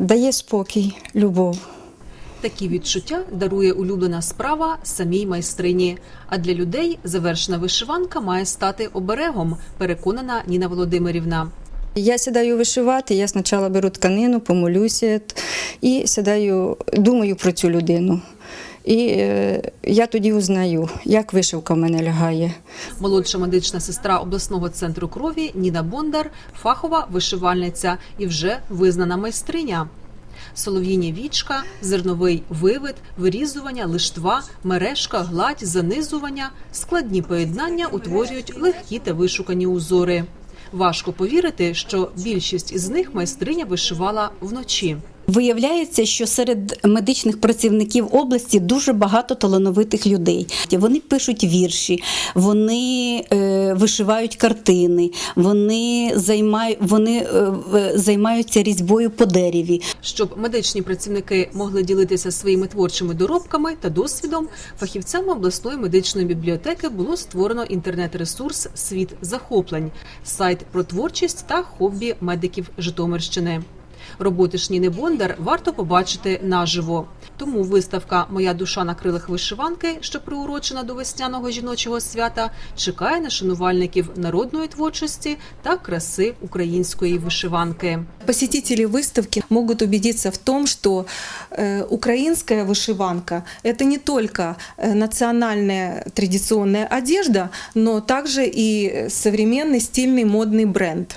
дає спокій, любов. Такі відчуття дарує улюблена справа самій майстрині. А для людей завершена вишиванка має стати оберегом, переконана Ніна Володимирівна. Я сідаю вишивати, я спочатку беру тканину, помолюся і сідаю, думаю про цю людину. І е, я тоді узнаю, як вишивка в мене лягає. Молодша медична сестра обласного центру крові Ніна Бондар фахова вишивальниця і вже визнана майстриня. Солов'їні вічка, зерновий вивид, вирізування, лиштва, мережка, гладь, занизування, складні поєднання утворюють легкі та вишукані узори. Важко повірити, що більшість із них майстриня вишивала вночі. Виявляється, що серед медичних працівників області дуже багато талановитих людей. Вони пишуть вірші, вони е, вишивають картини, вони, займають, вони е, займаються різьбою по дереві. Щоб медичні працівники могли ділитися своїми творчими доробками та досвідом, фахівцями обласної медичної бібліотеки було створено інтернет-ресурс Світ захоплень, сайт про творчість та хобі медиків Житомирщини. Роботи ж Ніни Бондар варто побачити наживо. Тому виставка Моя душа на крилах вишиванки, що приурочена до весняного жіночого свята, чекає на шанувальників народної творчості та краси української вишиванки. Посетители выставки могут убедиться в том, что э, украинская вышиванка – это не только э, национальная традиционная одежда, но также и современный стильный модный бренд.